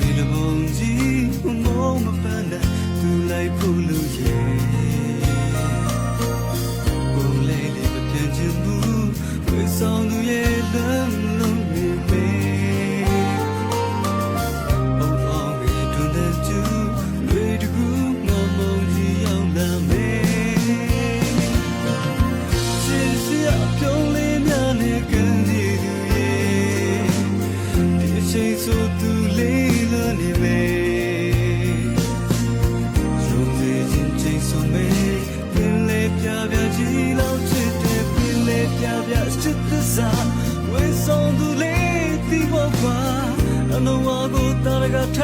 ရီလဘုံကြီးမုံမပန်းတဲ့သူလိုက်ဖို့လူရဲ့ဘုံလေးလေးမပြန်ချင်ဘူးဝေဆောင်သူရဲ့လမ်းလုံးမြေပေဘုံအောင်ရဲ့တွင်တဲ့သူတွေတကူမမုံကြီးရောက်လာမေစင်စရာပြုံးလေးများနဲ့ကန်ကြည့်သူရဲ့ဒီအချိန်ဆိုသူ ချစ်တဲ့စားဝေဆောင်သူလေးဒီဘောပါအလုံးဝကိုတာရကထား